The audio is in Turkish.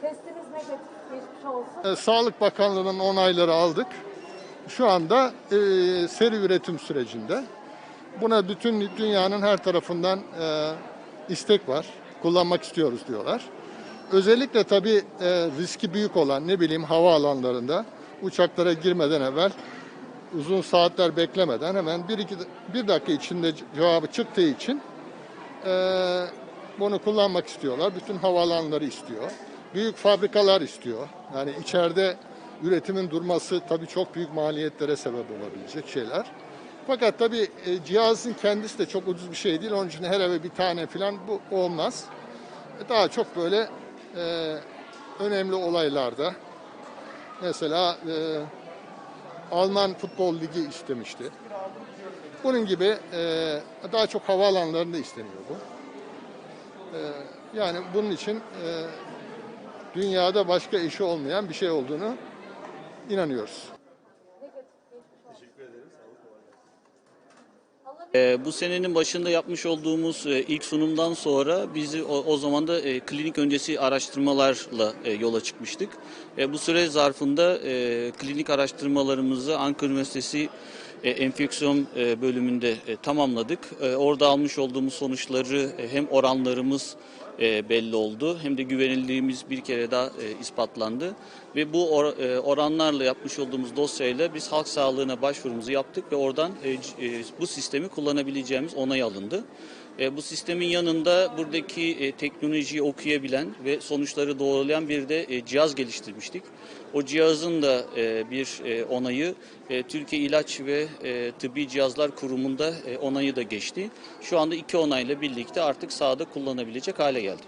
Testimiz negatif geçmiş olsun. Sağlık Bakanlığı'nın onayları aldık. Şu anda e, seri üretim sürecinde. Buna bütün dünyanın her tarafından e, istek var. Kullanmak istiyoruz diyorlar. Özellikle tabii e, riski büyük olan ne bileyim hava alanlarında uçaklara girmeden evvel uzun saatler beklemeden hemen bir, iki, bir dakika içinde cevabı çıktığı için e, bunu kullanmak istiyorlar. Bütün havaalanları istiyor. Büyük fabrikalar istiyor. Yani içeride üretimin durması tabii çok büyük maliyetlere sebep olabilecek şeyler. Fakat tabii e, cihazın kendisi de çok ucuz bir şey değil. Onun için her eve bir tane falan bu olmaz. E, Daha çok böyle e, önemli olaylarda mesela e, Alman Futbol Ligi istemişti. Bunun gibi e, daha çok havaalanlarında isteniyor bu. E, yani bunun için e, dünyada başka eşi olmayan bir şey olduğunu inanıyoruz. Ee, bu senenin başında yapmış olduğumuz e, ilk sunumdan sonra bizi o, o zaman da e, klinik öncesi araştırmalarla e, yola çıkmıştık. Bu süre zarfında klinik araştırmalarımızı Ankara Üniversitesi enfeksiyon e, bölümünde e, tamamladık. E, orada almış olduğumuz sonuçları e, hem oranlarımız e, belli oldu hem de güvenildiğimiz bir kere daha e, ispatlandı. Ve bu or- e, oranlarla yapmış olduğumuz dosyayla biz halk sağlığına başvurumuzu yaptık ve oradan e, e, bu sistemi kullanabileceğimiz onay alındı. E, bu sistemin yanında buradaki e, teknolojiyi okuyabilen ve sonuçları doğrulayan bir de e, cihaz geliştirmiştik. O cihazın da e, bir e, onayı e, Türkiye İlaç ve e, Tıbbi Cihazlar Kurumu'nda e, onayı da geçti. Şu anda iki onayla birlikte artık sahada kullanabilecek hale geldi.